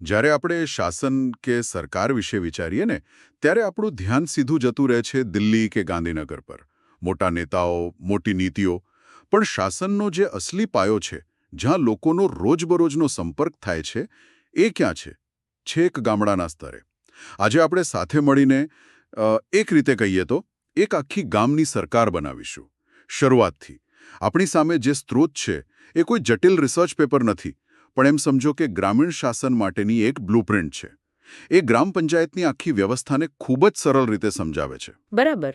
જ્યારે આપણે શાસન કે સરકાર વિશે વિચારીએ ને, ત્યારે આપણું ધ્યાન સીધું જતું રહે છે દિલ્હી કે ગાંધીનગર પર. મોટા નેતાઓ, મોટી નીતિઓ. પણ શાસનનો જે અસલી પાયો છે, જ્યાં લોકોનો રોજબરોજનો સંપર્ક થાય છે, એ ક્યાં છે? છેક ગામડાના સ્તરે. આજે આપણે સાથે મળીને એક રીતે કહીએ તો, એક આખી ગામની સરકાર બનાવીશું. શરૂઆતથી. આપણી સામે જે સ્ત્રોત છે, એ કોઈ જટિલ રિસર્ચ પેપર નથી. પણ એમ સમજો કે ગ્રામીણ શાસન માટેની એક બ્લુપ્રિન્ટ છે. એ ગ્રામ પંચાયતની આખી વ્યવસ્થાને ખૂબ જ સરળ રીતે સમજાવે છે. બરાબર.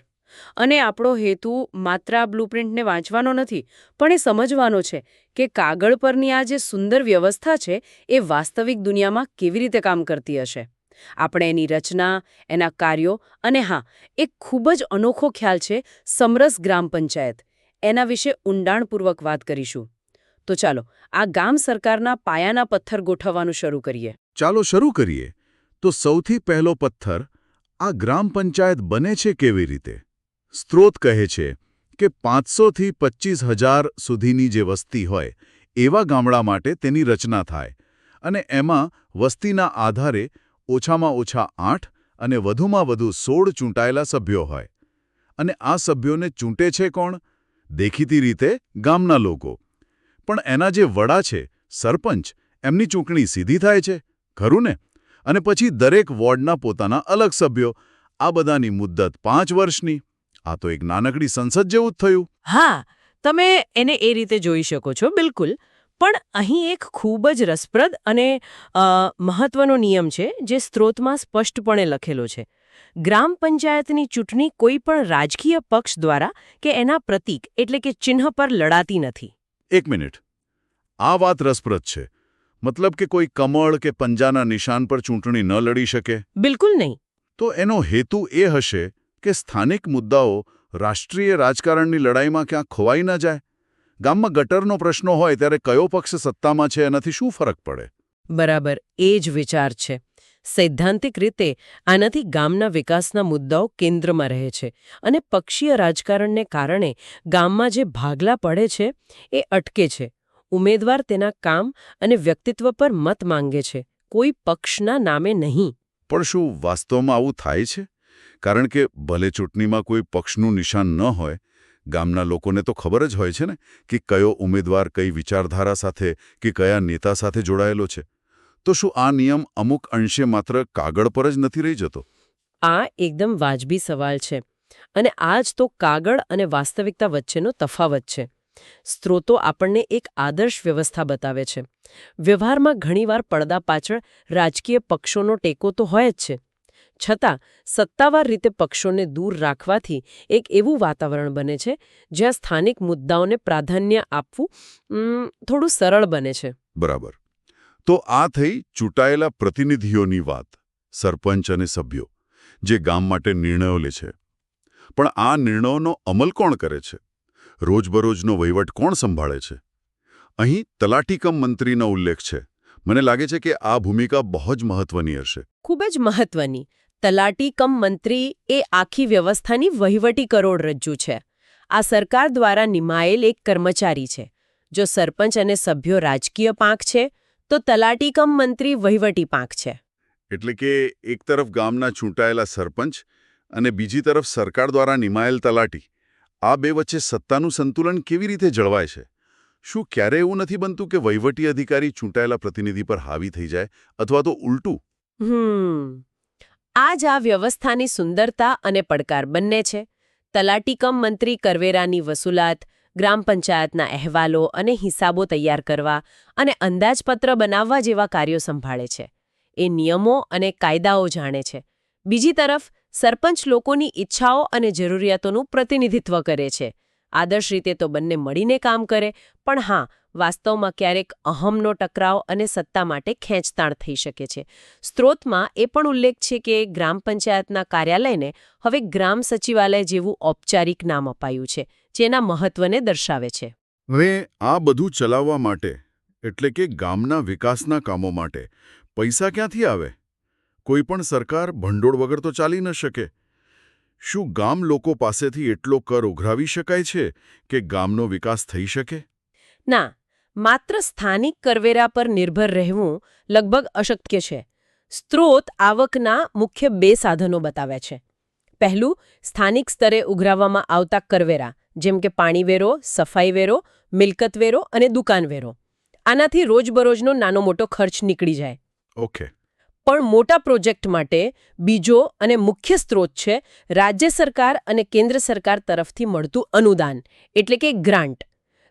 અને આપણો હેતુ માત્ર આ બ્લુપ્રિન્ટને વાંચવાનો નથી, પણ એ સમજવાનો છે કે કાગળ પરની આ જે સુંદર વ્યવસ્થા છે, એ વાસ્તવિક દુનિયામાં કેવી રીતે કામ કરતી હશે. આપણે એની રચના, એના કાર્યો અને હા, એક ખૂબ જ અનોખો ખ્યાલ છે સમરસ ગ્રામ પંચાયત. એના વિશે ઊંડાણપૂર્વક વાત કરીશું. તો ચાલો, આ ગામ સરકારના પાયાના પથ્થર ગોઠવવાનું શરૂ કરીએ. ચાલો શરૂ કરીએ. તો સૌથી પહેલો પથ્થર આ ગ્રામ પંચાયત બને છે કેવી રીતે? સ્ત્રોત કહે છે કે પાંચસોથી પચીસ હજાર સુધીની જે વસ્તી હોય, એવા ગામડા માટે તેની રચના થાય અને એમાં વસ્તીના આધારે ઓછામાં ઓછા આઠ અને વધુમાં વધુ સોળ ચૂંટાયેલા સભ્યો હોય. અને આ સભ્યોને ચૂંટે છે કોણ? દેખીતી રીતે ગામના લોકો. પણ એના જે વડા છે, સરપંચ, એમની ચૂંટણી સીધી થાય છે, ખરું ને? અને પછી દરેક વોર્ડના પોતાના અલગ સભ્યો, આ બધાની મુદ્દત પાંચ વર્ષની. આ તો એક નાનકડી સંસદ જેવું જ થયું. હા, તમે એને એ રીતે જોઈ શકો છો, બિલકુલ. પણ અહીં એક ખૂબ જ રસપ્રદ અને મહત્વનો નિયમ છે, જે સ્ત્રોતમાં સ્પષ્ટપણે લખેલો છે. ગ્રામ પંચાયતની ચૂંટણી કોઈ પણ રાજકીય પક્ષ દ્વારા કે એના પ્રતીક, એટલે કે ચિહ્ન પર લડાતી નથી. એક મિનિટ. આ વાત રસપ્રદ છે. મતલબ કે કોઈ કમળ કે પંજાના નિશાન પર ચૂંટણી ન લડી શકે? બિલકુલ નહીં. તો એનો હેતુ એ હશે કે સ્થાનિક મુદ્દાઓ રાષ્ટ્રીય રાજકારણની લડાઈમાં ક્યાં ખોવાઈ ન જાય. ગામમાં ગટરનો પ્રશ્ન હોય ત્યારે કયો પક્ષ સત્તામાં છે એનાથી શું ફરક પડે? બરાબર એ જ વિચાર છે. સૈદ્ધાંતિક રીતે આનાથી ગામના વિકાસના મુદ્દાઓ કેન્દ્રમાં રહે છે અને પક્ષીય રાજકારણને કારણે ગામમાં જે ભાગલા પડે છે એ અટકે છે. ઉમેદવાર તેના કામ અને વ્યક્તિત્વ પર મત માંગે છે. કોઈ પક્ષના નામે નહીં. પણ શું વાસ્તવમાં આવું થાય છે? કારણ કે ભલે ચૂંટણીમાં કોઈ પક્ષનું નિશાન ન હોય, ગામના લોકોને તો ખબર જ હોય છે ને કે કયો ઉમેદવાર કઈ વિચારધારા સાથે કે કયા નેતા સાથે જોડાયેલો છે. તો શું આ નિયમ અમુક અંશે માત્ર કાગળ પર જ નથી રહી જતો? આ એકદમ વાજબી સવાલ છે અને આ જ તો કાગળ અને વાસ્તવિકતા વચ્ચેનો તફાવત છે. સ્ત્રોતો આપણને એક આદર્શ વ્યવસ્થા બતાવે છે. વ્યવહારમાં ઘણીવાર પડદા પાછળ રાજકીય પક્ષોનો ટેકો તો હોય જ છે. છતાં સત્તાવાર રીતે પક્ષોને દૂર રાખવાથી એક એવું વાતાવરણ બને છે જ્યાં સ્થાનિક મુદ્દાઓને પ્રાધાન્ય આપવું થોડું સરળ બને છે. બરાબર. તો આ થઈ ચૂંટાયેલા પ્રતિનિધિઓની વાત, સરપંચ અને સભ્યો, જે ગામ માટે નિર્ણયો લે છે. પણ આ નિર્ણયોનો અમલ કોણ કરે છે? રોજબરોજનો વહીવટ કોણ સંભાળે છે? અહીં તલાટીકમ મંત્રીનો ઉલ્લેખ છે. મને લાગે છે કે આ ભૂમિકા બહુ જ મહત્વની હશે. ખૂબ જ મહત્વની. તલાટી કમ મંત્રી એ આખી વ્યવસ્થાની વહીવટી કરોડરજ્જુ છે. આ સરકાર દ્વારા નિમાયેલ એક કર્મચારી છે. જો સરપંચ અને સભ્યો રાજકીય પાંખ છે તો તલાટી કમ મંત્રી વહીવટી પાંખ છે. એટલે કે એક તરફ ગામના ચૂંટાયેલા સરપંચ અને બીજી તરફ સરકાર દ્વારા નિમાયેલ તલાટી. આ બે વચ્ચે સત્તાનું સંતુલન કેવી રીતે જળવાય છે? શું ક્યારે એવું નથી બનતું કે વહીવટી અધિકારી ચૂંટાયેલા પ્રતિનિધિ પર હાવી થઈ જાય અથવા તો ઉલટું? હમ. આ જ આ વ્યવસ્થાની સુંદરતા અને પડકાર બંને છે. તલાટીકમ મંત્રી કરવેરાની વસૂલાત ગ્રામ પંચાયતના અહેવાલો અને હિસાબો તૈયાર કરવા અને અંદાજપત્ર બનાવવા જેવા કાર્યો સંભાળે છે. એ નિયમો અને કાયદાઓ જાણે છે. બીજી તરફ, સરપંચ લોકોની ઈચ્છાઓ અને જરૂરિયાતોનું પ્રતિનિધિત્વ કરે છે. આદર્શ રીતે તો બંને મળીને કામ કરે, પણ હા, વાસ્તવમાં ક્યારેક અહમનો ટકરાવ અને સત્તા માટે ખેંચતાણ થઈ શકે છે. સ્ત્રોતમાં એ પણ ઉલ્લેખ છે કે ગ્રામ પંચાયતના કાર્યાલયને હવે ગ્રામ સચિવાલય જેવું ઔપચારિક નામ અપાયું છે. જેના મહત્વને દર્શાવે છે. હવે આ બધું ચલાવવા માટે એટલે કે ગામના વિકાસના કામો માટે પૈસા ક્યાંથી આવે? કોઈ પણ સરકાર ભંડોળ વગર તો ચાલી ન શકે. શું ગામ લોકો પાસેથી એટલો કર ઉઘરાવી શકાય છે કે ગામનો વિકાસ થઈ શકે? ના માત્ર સ્થાનિક કરવેરા પર નિર્ભર રહેવું લગભગ અશક્ય છે. સ્ત્રોત આવકના મુખ્ય બે સાધનો બતાવ્યા છે. પહેલું સ્થાનિક સ્તરે ઉઘરાવવામાં આવતા કરવેરા. જેમ કે પાણી વેરો સફાઈ વેરો મિલકત વેરો અને દુકાન વેરો. આનાથી રોજબરોજનો નાનો મોટો ખર્ચ નીકળી જાય. ઓકે. પણ મોટા પ્રોજેક્ટ માટે બીજો અને મુખ્ય સ્ત્રોત છે રાજ્ય સરકાર અને કેન્દ્ર સરકાર તરફથી મળતું અનુદાન એટલે કે ગ્રાન્ટ.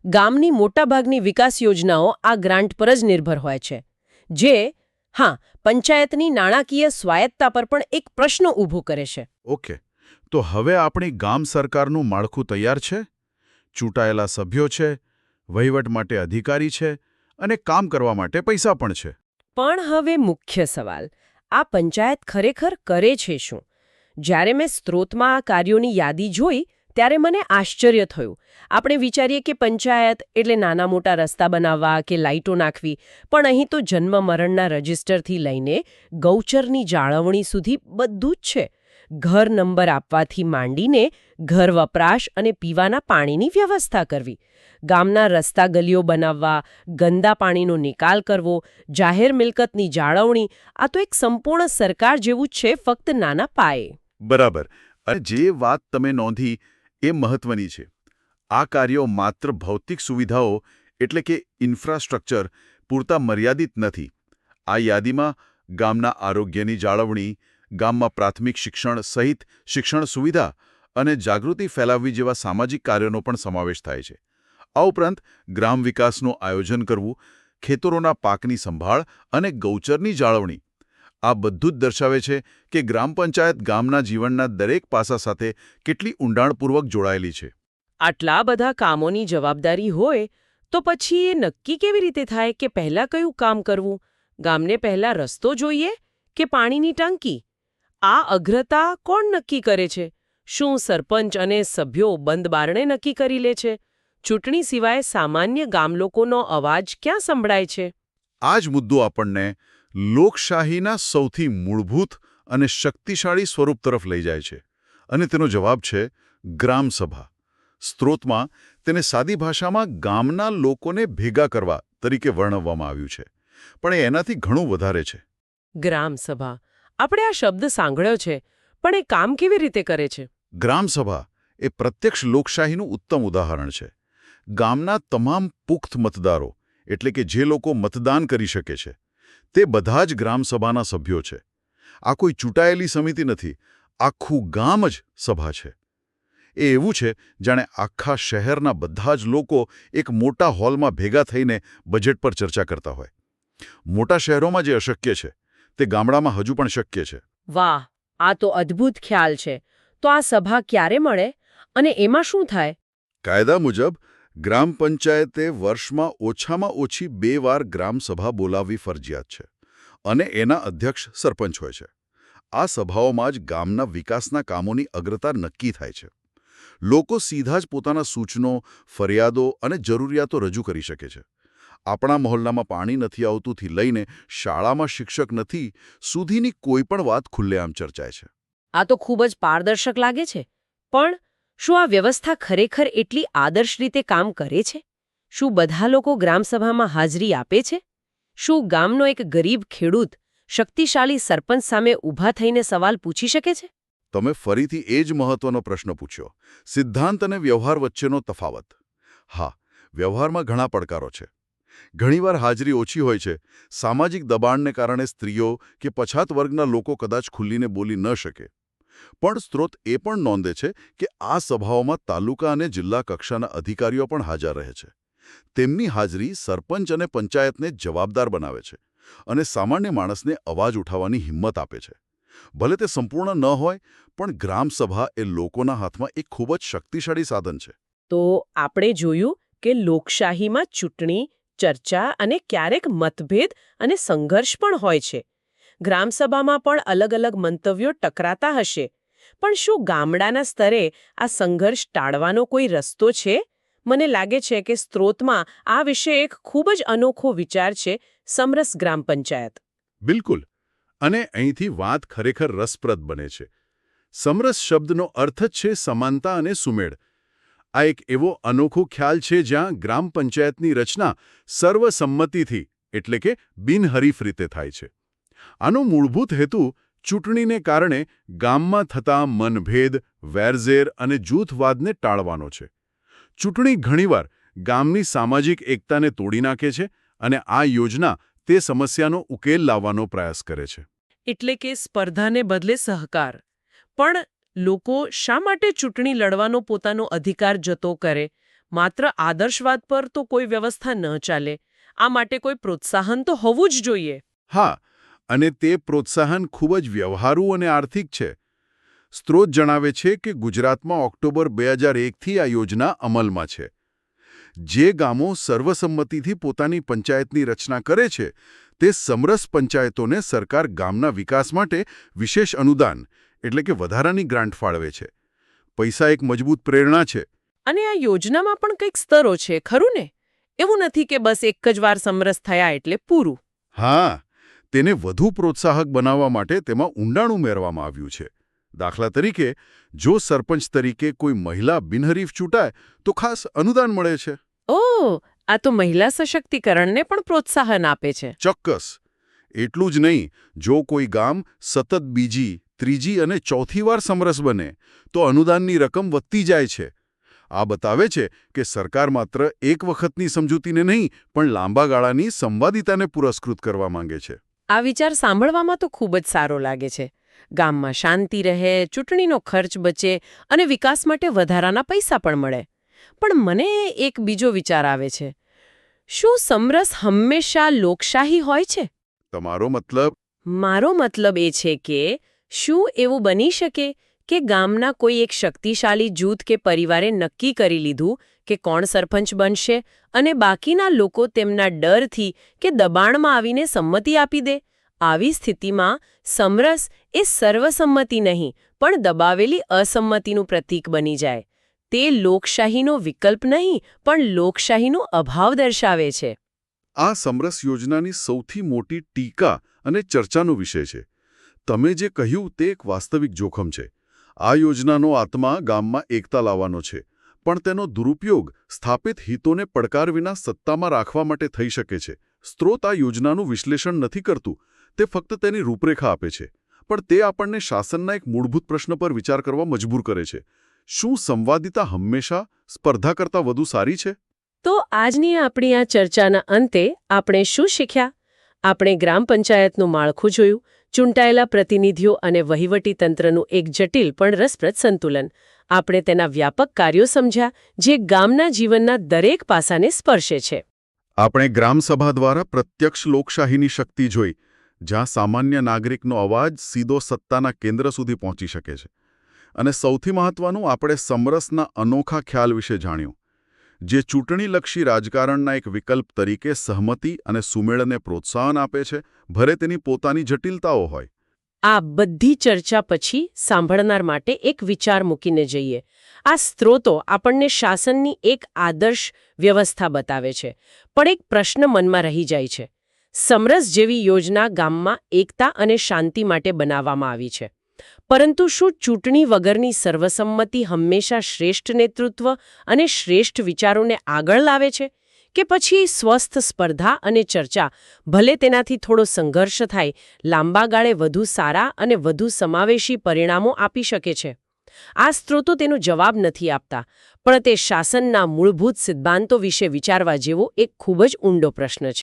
ગામની મોટાભાગની વિકાસ યોજનાઓ આ ગ્રાન્ટ પર જ નિર્ભર હોય છે. જે હા પંચાયતની નાણાકીય સ્વાયત્તા પર પણ એક પ્રશ્ન ઊભો કરે છે. ઓકે. તો હવે આપણી ગામ સરકારનું માળખું તૈયાર છે? ચૂંટાયેલા સભ્યો છે, વહીવટ માટે અધિકારી છે અને કામ કરવા માટે પૈસા પણ છે. પણ હવે મુખ્ય સવાલ, આ પંચાયત ખરેખર કરે છે શું? જ્યારે મેં સ્ત્રોતમાં આ કાર્યોની યાદી જોઈ, ત્યારે મને આશ્ચર્ય થયું. આપણે વિચારીએ કે પંચાયત એટલે નાના મોટા રસ્તા બનાવવા કે લાઇટો નાખવી, પણ અહીં તો જન્મ મરણના રજિસ્ટરથી લઈને ગૌચરની જાળવણી સુધી બધું જ છે. ઘર નંબર આપવાથી માંડીને ઘર વપરાશ અને પીવાના પાણીની વ્યવસ્થા કરવી. ગામના રસ્તા ગલીઓ બનાવવા, ગંદા પાણીનો નિકાલ કરવો, જાહેર મિલકતની જાળવણી, આ તો એક સંપૂર્ણ સરકાર જેવું છે ફક્ત નાના પાયે. બરાબર. અને જે વાત તમે નોંધી એ મહત્વની છે. આ કાર્યો માત્ર ભૌતિક સુવિધાઓ એટલે કે ઇન્ફ્રાસ્ટ્રક્ચર પૂરતા મર્યાદિત નથી. આ યાદીમાં ગામના આરોગ્યની જાળવણી ગામમાં પ્રાથમિક શિક્ષણ સહિત શિક્ષણ સુવિધા અને જાગૃતિ ફેલાવવી જેવા સામાજિક કાર્યોનો પણ સમાવેશ થાય છે. આ ઉપરાંત ગ્રામ વિકાસનું આયોજન કરવું, ખેતરોના પાકની સંભાળ અને ગૌચરની જાળવણી. આ બધું જ દર્શાવે છે કે ગ્રામ પંચાયત ગામના જીવનના દરેક પાસા સાથે કેટલી ઊંડાણપૂર્વક જોડાયેલી છે. આટલા બધા કામોની જવાબદારી હોય તો પછી એ નક્કી કેવી રીતે થાય કે પહેલાં કયું કામ કરવું? ગામને પહેલાં રસ્તો જોઈએ કે પાણીની ટાંકી? આ અગ્રતા કોણ નક્કી કરે છે? શું સરપંચ અને સભ્યો બંધ બારણે નક્કી કરી લે છે? ચૂંટણી સિવાય સામાન્ય ગામલોકોનો અવાજ ક્યાં સંભળાય છે? આ જ મુદ્દો આપણને લોકશાહીના સૌથી મૂળભૂત અને શક્તિશાળી સ્વરૂપ તરફ લઈ જાય છે. અને તેનો જવાબ છે ગ્રામસભા. સ્ત્રોતમાં તેને સાદી ભાષામાં ગામના લોકોને ભેગા કરવા તરીકે વર્ણવવામાં આવ્યું છે. પણ એ એનાથી ઘણું વધારે છે. ગ્રામસભા. આપણે આ શબ્દ સાંભળ્યો છે, પણ એ કામ કેવી રીતે કરે છે? ગ્રામસભા એ પ્રત્યક્ષ લોકશાહીનું ઉત્તમ ઉદાહરણ છે. ગામના તમામ પુખ્ત મતદારો, એટલે કે જે લોકો મતદાન કરી શકે છે, તે બધા જ ગ્રામસભાના સભ્યો છે. આ કોઈ ચૂંટાયેલી સમિતિ નથી, આખું ગામ જ સભા છે. એ એવું છે, જાણે આખા શહેરના બધા જ લોકો એક મોટા હોલમાં ભેગા થઈને બજેટ પર ચર્ચા કરતા હોય. મોટા શહેરોમાં જે અશક્ય છે તે ગામડામાં હજુ પણ શક્ય છે. વાહ આ તો અદ્ભુત ખ્યાલ છે. તો આ સભા ક્યારે મળે અને એમાં શું થાય? કાયદા મુજબ ગ્રામ પંચાયતે વર્ષમાં ઓછામાં ઓછી બે વાર ગ્રામસભા બોલાવવી ફરજિયાત છે અને એના અધ્યક્ષ સરપંચ હોય છે. આ સભાઓમાં જ ગામના વિકાસના કામોની અગ્રતા નક્કી થાય છે. લોકો સીધા જ પોતાના સૂચનો ફરિયાદો અને જરૂરિયાતો રજૂ કરી શકે છે. આપણા મહોલ્લામાં પાણી નથી આવતુંથી લઈને શાળામાં શિક્ષક નથી સુધીની કોઈ પણ વાત ખુલ્લેઆમ ચર્ચાય છે. આ તો ખૂબ જ પારદર્શક લાગે છે. પણ શું આ વ્યવસ્થા ખરેખર એટલી આદર્શ રીતે કામ કરે છે? શું બધા લોકો ગ્રામસભામાં હાજરી આપે છે? શું ગામનો એક ગરીબ ખેડૂત શક્તિશાળી સરપંચ સામે ઊભા થઈને સવાલ પૂછી શકે છે? તમે ફરીથી એ જ મહત્વનો પ્રશ્ન પૂછ્યો. સિદ્ધાંત અને વ્યવહાર વચ્ચેનો તફાવત. હા વ્યવહારમાં ઘણા પડકારો છે. ઘણીવાર હાજરી ઓછી હોય છે. સામાજિક દબાણને કારણે સ્ત્રીઓ કે પછાત વર્ગના લોકો કદાચ ખુલ્લીને બોલી ન શકે. પણ સ્ત્રોત એ પણ નોંધે છે કે આ સભાઓમાં તાલુકા અને જિલ્લા કક્ષાના અધિકારીઓ પણ હાજર રહે છે. તેમની હાજરી સરપંચ અને પંચાયતને જવાબદાર બનાવે છે અને સામાન્ય માણસને અવાજ ઉઠાવવાની હિંમત આપે છે. ભલે તે સંપૂર્ણ ન હોય, પણ ગ્રામસભા એ લોકોના હાથમાં એક ખૂબ જ શક્તિશાળી સાધન છે. તો આપણે જોયું કે લોકશાહીમાં ચૂંટણી ચર્ચા અને ક્યારેક મતભેદ અને સંઘર્ષ પણ હોય છે. ગ્રામસભામાં પણ અલગ અલગ મંતવ્યો ટકરાતા હશે. પણ શું ગામડાના સ્તરે આ સંઘર્ષ ટાળવાનો કોઈ રસ્તો છે? મને લાગે છે કે સ્ત્રોતમાં આ વિશે એક ખૂબ જ અનોખો વિચાર છે સમરસ ગ્રામ પંચાયત. બિલકુલ. અને અહીંથી વાત ખરેખર રસપ્રદ બને છે. સમરસ શબ્દનો અર્થ જ છે સમાનતા અને સુમેળ. આ એક એવો અનોખો ખ્યાલ છે જ્યાં ગ્રામ પંચાયતની રચના સર્વસંમતિથી, એટલે કે બિનહરીફ રીતે થાય છે. આનો મૂળભૂત હેતુ ચૂંટણીને કારણે ગામમાં થતા મનભેદ, વેરઝેર અને જૂથવાદને ટાળવાનો છે. ચૂંટણી ઘણીવાર ગામની સામાજિક એકતાને તોડી નાખે છે અને આ યોજના તે સમસ્યાનો ઉકેલ લાવવાનો પ્રયાસ કરે છે. એટલે કે સ્પર્ધાને બદલે સહકાર. પણ લોકો શા માટે ચૂંટણી લડવાનો પોતાનો અધિકાર જતો કરે? માત્ર આદર્શવાદ પર તો કોઈ વ્યવસ્થા ન ચાલે. આ માટે કોઈ પ્રોત્સાહન તો હોવું જ જોઈએ. હા, અને તે પ્રોત્સાહન ખૂબ જ વ્યવહારુ અને આર્થિક છે. સ્ત્રોત જણાવે છે કે ગુજરાતમાં ઓક્ટોબર બે હજાર એકથી આ યોજના અમલમાં છે. જે ગામો સર્વસંમતિથી પોતાની પંચાયતની રચના કરે છે, તે સમરસ પંચાયતોને સરકાર ગામના વિકાસ માટે વિશેષ અનુદાન એટલે કે વધારાની ગ્રાન્ટ ફાળવે છે. પૈસા એક મજબૂત પ્રેરણા છે. અને આ યોજનામાં પણ કંઈક સ્તરો છે ખરું ને? એવું નથી કે બસ એક જ વાર સમરસ થયા એટલે પૂરું. હા તેને વધુ પ્રોત્સાહક બનાવવા માટે તેમાં ઊંડાણ ઉમેરવામાં આવ્યું છે. દાખલા તરીકે જો સરપંચ તરીકે કોઈ મહિલા બિનહરીફ ચૂંટાય તો ખાસ અનુદાન મળે છે. ઓ આ તો મહિલા સશક્તિકરણને પણ પ્રોત્સાહન આપે છે. ચોક્કસ. એટલું જ નહીં જો કોઈ ગામ સતત બીજી ત્રીજી અને ચોથી વાર સમરસ બને તો અનુદાનની રકમ વધતી જાય છે. આ બતાવે છે કે સરકાર માત્ર એક વખતની સમજૂતીને નહીં પણ લાંબા ગાળાની સંવાદિતાને પુરસ્કૃત કરવા માંગે છે. આ વિચાર સાંભળવામાં તો ખૂબ જ સારો લાગે છે. ગામમાં શાંતિ રહે ચૂંટણીનો ખર્ચ બચે અને વિકાસ માટે વધારાના પૈસા પણ મળે. પણ મને એક બીજો વિચાર આવે છે. શું સમરસ હંમેશા લોકશાહી હોય છે? તમારો મતલબ? મારો મતલબ એ છે કે શું એવું બની શકે કે ગામના કોઈ એક શક્તિશાળી જૂથ કે પરિવારે નક્કી કરી લીધું કે કોણ સરપંચ બનશે અને બાકીના લોકો તેમના ડરથી કે દબાણમાં આવીને સંમતિ આપી દે? આવી સ્થિતિમાં સમરસ એ સર્વસંમતિ નહીં, પણ દબાવેલી અસંમતિનું પ્રતીક બની જાય. તે લોકશાહીનો વિકલ્પ નહીં, પણ લોકશાહીનો અભાવ દર્શાવે છે. આ સમરસ યોજનાની સૌથી મોટી ટીકા અને ચર્ચાનો વિષય છે. તમે જે કહ્યું તે એક વાસ્તવિક જોખમ છે. આ યોજનાનો આત્મા ગામમાં એકતા લાવવાનો છે, પણ તેનો દુરુપયોગ સ્થાપિત હિતોને પડકાર વિના સત્તામાં રાખવા માટે થઈ શકે છે. સ્ત્રોત આ યોજનાનું વિશ્લેષણ નથી કરતું, તે ફક્ત તેની રૂપરેખા આપે છે, પણ તે આપણને શાસનના એક મૂળભૂત પ્રશ્ન પર વિચાર કરવા મજબૂર કરે છે. શું સંવાદિતા હંમેશા સ્પર્ધા કરતાં વધુ સારી છે? તો આજની આપણી આ ચર્ચાના અંતે આપણે શું શીખ્યા? આપણે ગ્રામ પંચાયતનું માળખું જોયું ચૂંટાયેલા પ્રતિનિધિઓ અને વહીવટી તંત્રનું એક જટિલ પણ રસપ્રદ સંતુલન. આપણે તેના વ્યાપક કાર્યો સમજ્યા, જે ગામના જીવનના દરેક પાસાને સ્પર્શે છે. આપણે ગ્રામસભા દ્વારા પ્રત્યક્ષ લોકશાહીની શક્તિ જોઈ, જ્યાં સામાન્ય નાગરિકનો અવાજ સીધો સત્તાના કેન્દ્ર સુધી પહોંચી શકે છે. અને સૌથી મહત્વનું, આપણે સમરસના અનોખા ખ્યાલ વિશે જાણ્યું. જે ચૂંટણીલક્ષી રાજકારણના એક વિકલ્પ તરીકે સહમતિ અને સુમેળને પ્રોત્સાહન આપે છે ભરે તેની પોતાની જટિલતાઓ હોય. આ બધી ચર્ચા પછી સાંભળનાર માટે એક વિચાર મૂકીને જઈએ. આ સ્ત્રોતો આપણને શાસનની એક આદર્શ વ્યવસ્થા બતાવે છે, પણ એક પ્રશ્ન મનમાં રહી જાય છે. સમરસ જેવી યોજના ગામમાં એકતા અને શાંતિ માટે બનાવવામાં આવી છે. પરંતુ શું ચૂંટણી વગરની સર્વસંમતિ હંમેશા શ્રેષ્ઠ નેતૃત્વ અને શ્રેષ્ઠ વિચારોને આગળ લાવે છે? કે પછી સ્વસ્થ સ્પર્ધા અને ચર્ચા ભલે તેનાથી થોડો સંઘર્ષ થાય, લાંબા ગાળે વધુ સારા અને વધુ સમાવેશી પરિણામો આપી શકે છે? આ સ્ત્રોતો તેનો જવાબ નથી આપતા, પણ તે શાસનના મૂળભૂત સિદ્ધાંતો વિશે વિચારવા જેવો એક ખૂબ જ ઊંડો પ્રશ્ન છે.